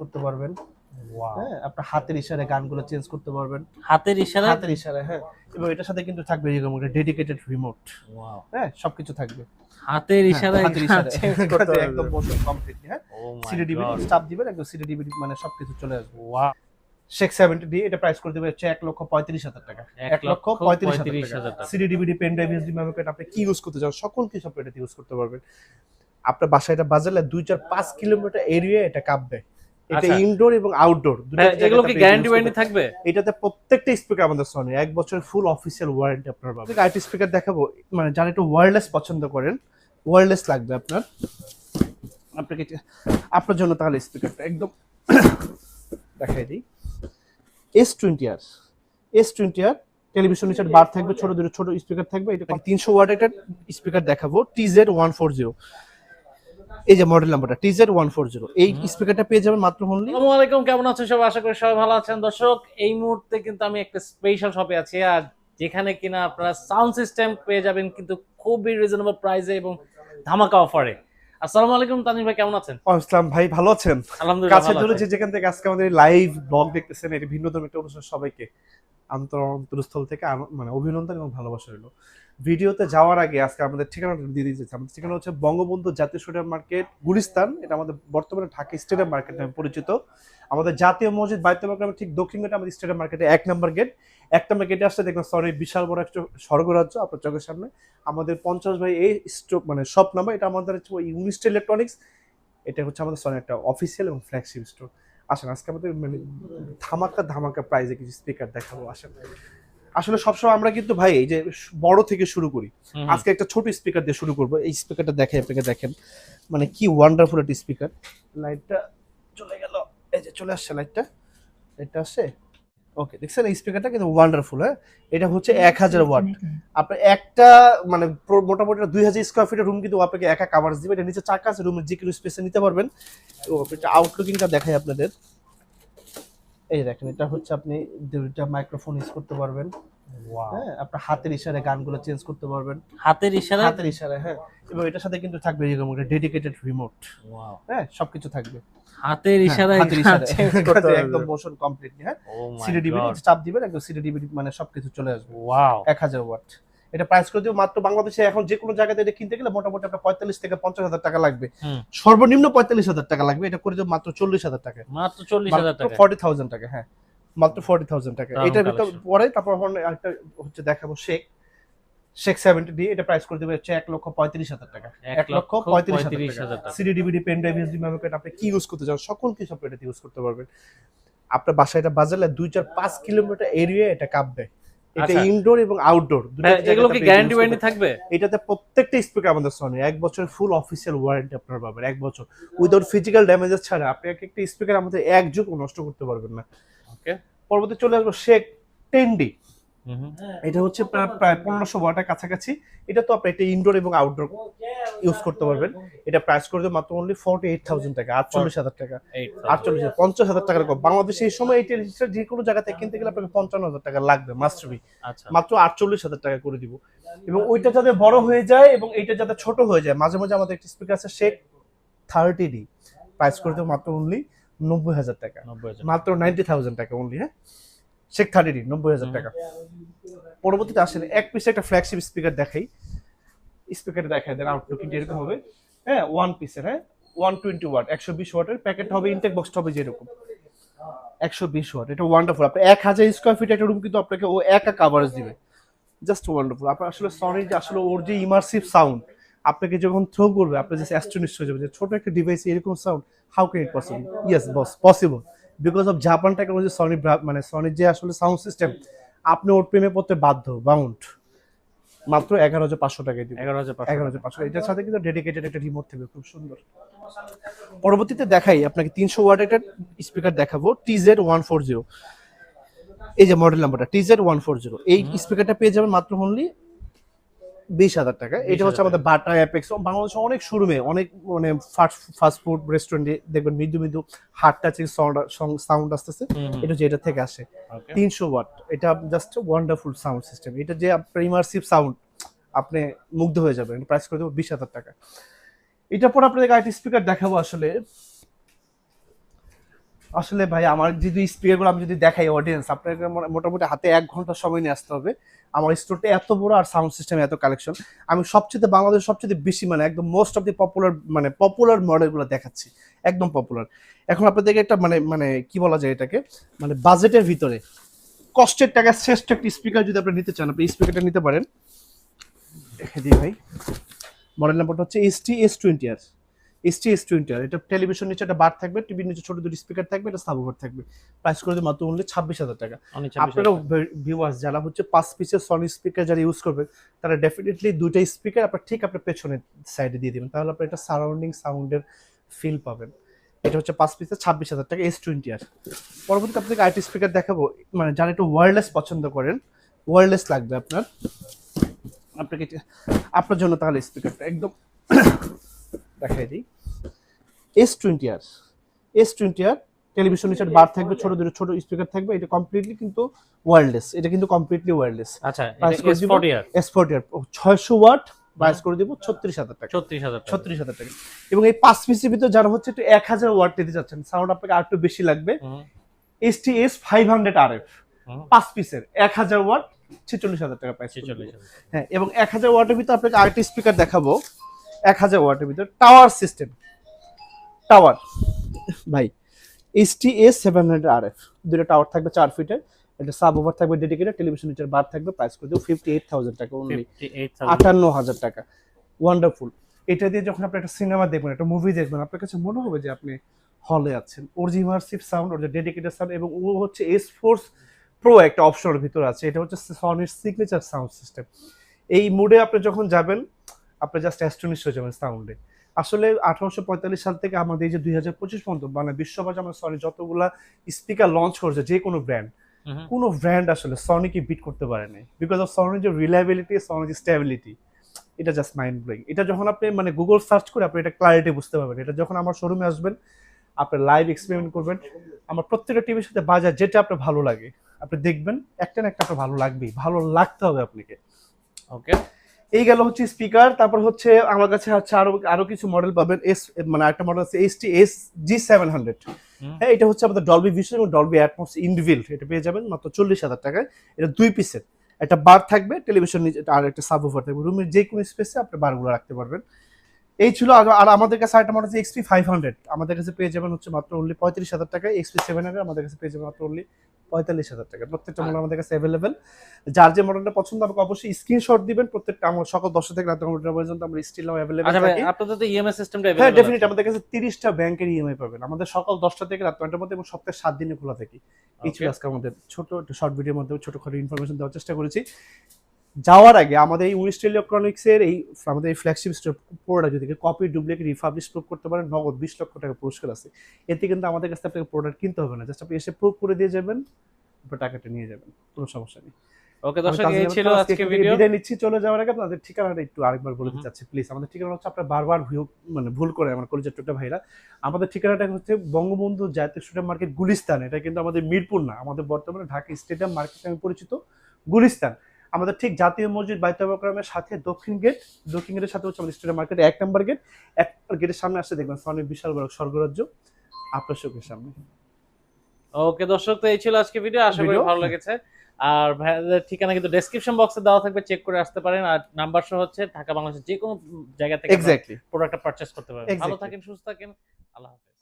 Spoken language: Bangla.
করতে পারবেন। হ্যাঁ আপনার হাতের ইশারায় গানগুলো চেঞ্জ করতে পারবেন। হাতের ইশারা হাতের ইশারায় হ্যাঁ। এবং এটার সাথে কিন্তু থাকবে এরকম একটা ডেডিকেটেড রিমোট হ্যাঁ সবকিছু থাকবে। হাতের ইশারায় হাতের ইশারায়। চেঞ্জ করতে একদম হ্যাঁ। সিডি ডিভিডি স্টাফ দিবেন একদম সিডি ডিভিডি মানে সবকিছু চলে আসবে। ওয়াও শেখ সেভেন্টি ডি এটা প্রাইস করে দেবে হচ্ছে এক লক্ষ পঁয়ত্রিশ হাজার টাকা। এক লক্ষ পঁয়ত্রিশ হাজার টাকা। CD DVD pen drive USB memory card আপনি কি ইউজ করতে চান সকল কিছু আপনি এটা ইউজ করতে পারবেন। আপনার বাসায় এটা বাজালে দুই চার পাঁচ কিলোমিটার এরিয়া এটা কাঁপবে এটা আচ্ছা। ইনডোর এবং আউটডোর হ্যাঁ, এগুলো কি গ্যারান্টি ওয়ারেন্টি থাকবে? এটাতে প্রত্যেকটা স্পিকার আমাদের সনি এক বছর ফুল অফিসিয়াল ওয়ারেন্টি আপনার পাবেন। আইটি স্পিকার দেখাবো মানে যারা একটু ওয়্যারলেস পছন্দ করেন ওয়্যারলেস লাগবে আপনার। আপনাকে আপনার জন্য তাহলে স্পিকারটা একদম দেখাই দিই। S twenty R S twenty R television নিচে বার থাকবে ছোট দুটো ছোট স্পিকার থাকবে। এটা তিনশো ওয়াট একটা স্পিকার দেখাবো টিজেড ওয়ান ফোর জিরো এই যে মডেল নাম্বারটা টিজেড ওয়ান ফোর জিরো এই স্পিকারটা পেয়ে যাবেন মাত্র অনলি আসসালামু আলাইকুম কেমন আছেন সবাই? আশা করি সবাই ভালো আছেন। দর্শক এই মুহূর্তে কিন্তু আমি একটা স্পেশাল শপে আছি আর যেখানে কিনা আপনারা সাউন্ড সিস্টেম পেয়ে যাবেন কিন্তু খুবই রিজনেবল প্রাইসে এবং ধামাকা অফারে আসসালামু আলাইকুম তানিম ভাই কেমন আছেন? ইসলাম ভাই ভালো আছেন? আলহামদুলিল্লাহ কাছে দূরে যে যেখান থেকে আজকে আমাদের লাইভ ব্লগ দেখতেছেন এটি ভিন্ন ধর্মের একটা অনুষ্ঠান সবাইকে। অন্তরস্থল থেকে মানে অভিনন্দন এবং ভালোবাসা রইল। ভিডিওতে যাওয়ার আগে আজকে আমাদের ঠিকানাটা দিয়ে দিয়েছে আমাদের ঠিকানা হচ্ছে বঙ্গবন্ধু জাতীয় স্টেডিয়াম মার্কেট, গুলিস্তান। এটা আমাদের বর্তমানে ঢাকা স্টেডিয়াম মার্কেট নামে পরিচিত। আমাদের জাতীয় মসজিদ বাইতুল গ্রামের ঠিক দক্ষিণ গেটে আমাদের স্টেডিয়াম মার্কেটে এক নম্বর গেট। এক নম্বর গেটে আসলে দেখবেন সরি বিশাল বড় একটা স্বর্গরাজ্য আপনার চোখের সামনে। আমাদের পঞ্চাশ ভাই এই মানে শপ নাম্বার এটা আমাদের হচ্ছে ইউনিস্ট ইলেকট্রনিক্স। এটা হচ্ছে আমাদের সনি একটা অফিসিয়াল এবং ফ্ল্যাগশিপ স্টোর আসেন আজকে আমাদের মানে ধামাকা ধামাকা প্রাইজে কিছু স্পিকার দেখাবো আসেন। আসলে সবসময় আমরা কিন্তু ভাই এই যে বড় থেকে শুরু করি। আজকে একটা ছোট স্পিকার দিয়ে শুরু করব। এই স্পিকারটা দেখে আপনাকে দেখেন। মানে কি ওয়ান্ডারফুল একটা স্পিকার লাইটটা চলে গেল। এই যে চলে আসছে লাইটটা লাইটটা আসছে ওকে দেখছেন এই স্পিকারটা কিন্তু ওয়ান্ডারফুল হ্যাঁ? এটা হচ্ছে এক হাজার ওয়াট আপনার একটা মানে মোটামুটি দুই হাজার স্কোয়ার ফিটের রুম কিন্তু আপনাকে একা কাভার্স দিবে। এটা নিচে চাকা আছে রুমের যে কোনো স্পেসে নিতে পারবেন। তো এটা আউটলুকিংটা দেখাই আপনাদের। এই দেখেন এটা হচ্ছে আপনি দুইটা মাইক্রোফোন ইউজ করতে পারবেন। হ্যাঁ আপনার হাতের ইশারায় গানগুলো চেঞ্জ করতে পারবেন। হাতের ইশারা হাতের ইশারায় হ্যাঁ। এবং এটার সাথে কিন্তু থাকবে এরকম একটা ডেডিকেটেড রিমোট হ্যাঁ সবকিছু থাকবে। হাতের ইশারায় হাতের ইশারায়। একদম মোশন কমপ্লিটলি হ্যাঁ। সিডি ডিভিডি চাপ দিবেন একদম সিডি ডিভিডি মানে সবকিছু চলে আসবে। ওয়াও এক হাজার ওয়াট। এটা প্রাইস করে দিও মাত্র বাংলাদেশে এখন যে কোনো জায়গাতে এটা কিনতে গেলে মোটামুটি আপনার পঁয়তাল্লিশ থেকে পঞ্চাশ হাজার টাকা লাগবে। সর্বনিম্ন পঁয়তাল্লিশ হাজার টাকা লাগবে এটা করে দিও মাত্র চল্লিশ হাজার টাকা মাত্র চল্লিশ হাজার টাকা ফর্টি থাউজেন্ড টাকা হ্যাঁ। মাত্র ফর্টি থাউজেন্ড টাকা। এটার ভিতর পরে তারপর হচ্ছে দেখাবো শেখ। শেখ সেভেন্টি ডি এটা প্রাইস করে দেবে হচ্ছে এক লক্ষ পঁয়ত্রিশ হাজার টাকা। এক লক্ষ পঁয়ত্রিশ হাজার টাকা। CD DVD pen drive card আপনি কি ইউজ করতে চান? সকল কিছু আপনি এটা ইউজ করতে পারবেন। আপনার বাসায় এটা বাজালে দুই চার পাঁচ কিলোমিটার এরিয়া এটা কাঁপবে এটা আচ্ছা। ইনডোর এবং আউটডোর এগুলো কি গ্যারান্টি ওয়ারেন্টি থাকবে? এটাতে প্রত্যেকটা স্পিকার আমাদের সনি এক বছর ফুল অফিসিয়াল ওয়ারেন্টি আপনার পাবেন। এক বছর। উইদাউট ফিজিক্যাল ড্যামেজেস ছাড়া। আপনি এক একটা স্পিকার আমাদের এক যুগ নষ্ট করতে পারবেন না। ওকে। পরবর্তী চলে আসব শেখ টেন ডি। এটা হচ্ছে প্রায় প্রায় পনেরোশো ওয়াটের কাছাকাছি। এটা তো আপনি এটা ইনডোর এবং আউটডোর ইউজ করতে পারবেন। এটা প্রাইস করে মাত্র অনলি ফর্টি এইট থাউজেন্ড টাকা আটচল্লিশ হাজার টাকা। আটচল্লিশ হাজার পঞ্চাশ হাজার টাকার কম বাংলাদেশে এই সময় এই টেলিভিশন যে কোনো জায়গাতে কিনতে গেলে আপনাকে পঞ্চান্ন হাজার টাকা লাগবে মাস্টবি আচ্ছা। মাত্র আটচল্লিশ হাজার টাকা করে দিব। এবং ওইটা যাতে বড় হয়ে যায় এবং এইটা যাতে ছোট হয়ে যায় মাঝে মাঝে আমাদের একটি স্পিকার আছে শেখ থার্টি ডি প্রাইস করে দেবো মাত্র অনলি নব্বই হাজার টাকা। মাত্র নাইনটি থাউজেন্ড টাকা অনলি হ্যাঁ? শেখ থার্টি নব্বই হাজার টাকা। পরবর্তীতে আসেন এক পিসে একটা ফ্ল্যাগশিপ স্পিকার দেখাই। স্পিকার দেখাই দেন আউটলুকিং এরকম হবে। হ্যাঁ ওয়ান পিসের হ্যাঁ? ওয়ান টোয়েন্টি ওয়াট একশো বিশ ওয়াটের প্যাকেট হবে ইনটেক বক্সটা হবে যেরকম। একশো বিশ ওয়াট এটা ওয়ান্ডারফুল আপনি এক হাজার স্কোয়ার ফিট একটা রুম কিন্তু আপনাকে ও একা কাভারেজ দিবে। জাস্ট ওয়ান্ডারফুল আপনার আসলে সনি যে আসলে ওর যে ইমার্সিভ সাউন্ড আপনাকে যখন থ্রো করবে আপনি যে অ্যাস্ট্রোনিস্ট হয়ে যাবে যে ছোট একটা ডিভাইস এরকম sound how can it possible yes boss possible because of Japan technology Sony মানে সনির যে আসলে সাউন্ড সিস্টেম আপনি ওর প্রেমে পড়তে বাধ্য বাউন্ড মাত্র এগারো হাজার পাঁচশো টাকায় দিবে। এগারো হাজার এগারো হাজার পাঁচশো এটার সাথে কিন্তু ডেডিকেটেড একটা রিমোট থাকবে খুব সুন্দর। পরবর্তীতে দেখাই আপনাকে তিনশো ওয়াট একটা স্পিকার দেখাবো টিজেড ওয়ান ফোর জিরো এই যে মডেল নাম্বারটা টিজেড ওয়ান ফোর জিরো এই স্পিকারটা পেয়ে যাবেন মাত্র অনলি বিশ হাজার টাকা। এটা হচ্ছে আমাদের বাটা অ্যাপেক্স বাংলাদেশে অনেক শোরুমে অনেক মানে ফাস্ট ফুড রেস্টুরেন্টে দেখবেন মৃদু মৃদু হার্ট টাচিং সাউন্ড আসতেছে। এটা হচ্ছে এটা থেকে আসে। তিনশো ওয়াট এটা জাস্ট ওয়ান্ডারফুল সাউন্ড সিস্টেম এটা যে আপনার ইমার্সিভ সাউন্ড আপনি মুগ্ধ হয়ে যাবেন। প্রাইস করে দেবো বিশ হাজার টাকা। এটা পর আপনাদের আইটি স্পিকার দেখাবো আসলে। আসলে ভাই, আমার যদি স্পিকারগুলো আমি যদি দেখাই অডিয়েন্স আপনাকে মোটামুটি হাতে এক ঘণ্টা সময় নিয়ে আসতে হবে। আমার স্টোরটা এত বড় আর সাউন্ড সিস্টেম এত কালেকশন আমি সবচেয়ে বাংলাদেশের সবচেয়ে বেশি মানে একদম মোস্ট অফ দি পপুলার মানে পপুলার মডেলগুলো দেখাচ্ছি। একদম পপুলার এখন আপনাদেরকে একটা মানে মানে কি বলা যায় এটাকে? মানে বাজেটের ভিতরে। কষ্টের টাকা শ্রেষ্ঠ একটা স্পিকার যদি আপনি নিতে চান, আপনি স্পিকারটা নিতে পারেন। দেখে দিই ভাই। মডেল নাম্বারটা হচ্ছে S T S twenty R S T S twenty R এটা টেলিভিশন নিচে একটা বার থাকবে টিভির নিচে ছোট দুটো স্পিকার থাকবে এটা সাবওভার থাকবে। প্রাইস করে মাত্র অনলি ছাব্বিশ হাজার টাকা। আপনারা ভিউয়ার্স যারা হচ্ছে পাঁচ পিসের সনি স্পিকার যারা ইউজ করবে তারা ডেফিনেটলি দুইটা স্পিকার আপনার ঠিক আপনার পেছনের সাইডে দিয়ে দিবেন। তাহলে আপনি একটা সারাউন্ডিং সাউন্ডের ফিল পাবেন। এটা হচ্ছে পাঁচ পিসের ছাব্বিশ হাজার টাকা এস টোয়েন্টি আর পরবর্তীতে আপনাকে আইটি স্পিকার দেখাবো। মানে যারা একটু ওয়্যারলেস পছন্দ করেন ওয়্যারলেস লাগবে আপনার। আপনাকে আপনার জন্য তাহলে স্পিকারটা একদম দেখাই দিই। S twenty R S twenty R television নিচে বার থাকবে ছোট দুটো ছোট স্পিকার থাকবে এটা কমপ্লিটলি কিন্তু ওয়্যারলেস এটা কিন্তু কমপ্লিটলি ওয়্যারলেস আচ্ছা এস ফোর্টি আর। ছয়শো ওয়াট প্রাইস করে দিব ছত্রিশ হাজার টাকা। ছত্রিশ হাজার ছত্রিশ হাজার টাকা। এবং এই পাঁচ পিসের ভিতরে যারা হচ্ছে একটু এক হাজার ওয়াট নিতে চাচ্ছেন সাউন্ড আপনাকে আর একটু বেশি লাগবে। S T S five hundred R F পাঁচ পিসের এক হাজার ওয়াট ছেচল্লিশ হাজার টাকা প্রাইস। হ্যাঁ এবং এক হাজার ওয়াটের ভিতরে আপনাকে আরেকটি স্পিকার দেখাবো। এক হাজার ওয়াটের ভিতরে টাওয়ার সিস্টেম টাওয়ার ভাই H T S seven hundred R F দুটো টাওয়ার থাকবে চার ফিটের এটা সাব ওভার থাকবে ডেডিকেটেড টেলিভিশন নিচের বার থাকবে প্রাইস করে দেবো ফিফটি এইট থাউজেন্ড টাকা অনলি আটান্ন হাজার টাকা। ওয়ান্ডারফুল এটা দিয়ে যখন আপনি একটা সিনেমা দেখবেন একটা মুভি দেখবেন আপনার কাছে মনে হবে যে আপনি হলে আছেন। ওর যে ইমার্সিভ সাউন্ড ওর যে ডেডিকেটেড সাউন্ড এবং ও হচ্ছে এস ফোর্স প্রো একটা অপশনের ভিতরে আছে। এটা হচ্ছে সনির সিগনেচার সাউন্ড সিস্টেম এই মুডে আপনি যখন যাবেন আপনি জাস্ট অ্যাস্টনিশ হয়ে যাবেন সাউন্ডে আসলে আঠারোশো পঁয়তাল্লিশ সাল থেকে আমাদের এই যে দুই হাজার পঁচিশ পর্যন্ত মানে বিশ্ববাজার আমরা সনি যতগুলা স্পিকার লঞ্চ করছে যে কোনো ব্র্যান্ড কোনো ব্র্যান্ড আসলে সনিকে বিট করতে পারে নাই বিকজ অফ সনির যে রিলায়েবিলিটি সনির যে স্টেবিলিটি এটা জাস্ট মাইন্ড ব্লোয়িং এটা যখন আপনি মানে গুগল সার্চ করে আপনি এটা ক্লারিটি বুঝতে পারবেন। এটা যখন আমার শোরুমে আসবেন আপনি লাইভ এক্সপেরিমেন্ট করবেন। আমার প্রত্যেকটা টিভির সাথে বাজার যেটা আপনার ভালো লাগে আপনি দেখবেন একটা না একটা আপনার ভালো লাগবেই। ভালো লাগতে হবে আপনাকে। ওকে এই গেল হচ্ছে স্পিকার তারপর হচ্ছে আমার কাছে হচ্ছে আরও আরও কিছু মডেল পাবেন এস মানে একটা মডেল আছে H T S G seven hundred হ্যাঁ এটা হচ্ছে আমাদের ডলবি ভিশন এবং ডলবি অ্যাটমস ইনভিল্ড এটা পেয়ে যাবেন মাত্র চল্লিশ হাজার টাকায়। এটা দুই পিসের একটা বার থাকবে টেলিভিশন নিচে আর একটা সাব থাকবে। রুমের যে কোনো স্পেসে আপনি বারগুলো রাখতে পারবেন। এই ছিল আর আর আমাদের কাছে আরেকটা মডেল আছে এক্সপি ফাইভ হান্ড্রেড আমাদের কাছে পেয়ে যাবেন হচ্ছে মাত্র অনলি পঁয়ত্রিশ হাজার টাকায়। এক্সপি সেভেন হান্ড্রেড আমাদের কাছে পেয়ে যাবেন মাত্র অনলি পঁয়তাল্লিশ হাজার টাকা। প্রত্যেকটা মডেল আমাদের কাছে অ্যাভেলেবেল যার যে মডেলটা পছন্দ আমাকে অবশ্যই স্ক্রিনশট দিবেন। প্রত্যেকটা আমার সকাল দশটা থেকে রাত নটা পর্যন্ত আমরা স্টিল অ্যাভেলেবেল আচ্ছা থাকি। আপনাদের তো ইএমআই সিস্টেমটা হ্যাঁ ডেফিনেট আমাদের কাছে তিরিশটা ব্যাংকের ইএমআই পাবেন। আমাদের সকাল দশটা থেকে রাত নটার মধ্যে এবং সপ্তাহে সাত দিনে খোলা থাকি। এই ছিল আজকে আমাদের ছোট একটা শর্ট ভিডিওর মধ্যে ছোটখাটো ইনফরমেশন দেওয়ার চেষ্টা করেছি। যাওয়ার আগে আমাদের এই উনিশ ইলেকট্রনিক্স এর এই আমাদের এই ফ্ল্যাগশিপ প্রোডাক্ট যদি কপি ডুপ্লিকেট রিফাবলিশ প্রুভ করতে পারেন নগদ বিশ লক্ষ টাকা পুরস্কার আছে। এতে কিন্তু আমাদের কাছে আপনাকে প্রোডাক্ট কিনতে হবে না। জাস্ট আপনি এসে প্রুভ করে দিয়ে যাবেন তারপর টাকাটা নিয়ে যাবেন। কোনো সমস্যা নেই। ওকে দর্শক এই ছিল আজকে ভিডিও বিদায় নিচ্ছি। চলে যাওয়ার আগে আপনাদের ঠিকানাটা একটু আরেকবার বলে দিতে চাচ্ছি প্লিজ আমাদের ঠিকানা হচ্ছে আপনার বারবার ভিউ মানে ভুল করে আমার কলেজের টোটা ভাইরা। আমাদের ঠিকানাটা হচ্ছে বঙ্গবন্ধু জাতীয় স্টেডিয়াম মার্কেট গুলিস্তান। এটা কিন্তু আমাদের মিরপুর না আমাদের বর্তমানে ঢাকা স্টেডিয়াম মার্কেট নামে পরিচিত গুলিস্তান। আমাদের ঠিক জাতীয় মসজিদ বাইতাবক্রমের সাথে দক্ষিণ গেট দক্ষিণ গেটের সাথে হচ্ছে আমাদের স্টেডিয়াম মার্কেট এক নম্বর গেট। এক গেটের সামনে আসলে দেখবেন সনের বিশাল বড় স্বর্গরাজ্য আপনার চোখের সামনে। ওকে দর্শক তো এই ছিল আজকে ভিডিও আশা করি ভালো লেগেছে। আর ভাইয়াদের ঠিকানা কিন্তু ডেসক্রিপশন বক্সে দেওয়া থাকবে চেক করে আসতে পারেন। আর নাম্বার সহ হচ্ছে ঢাকা বাংলাদেশের যে কোনো জায়গা থেকে প্রোডাক্টটা পারচেস করতে পারেন ভালো থাকেন সুস্থ থাকেন। আল্লাহ হাফেজ।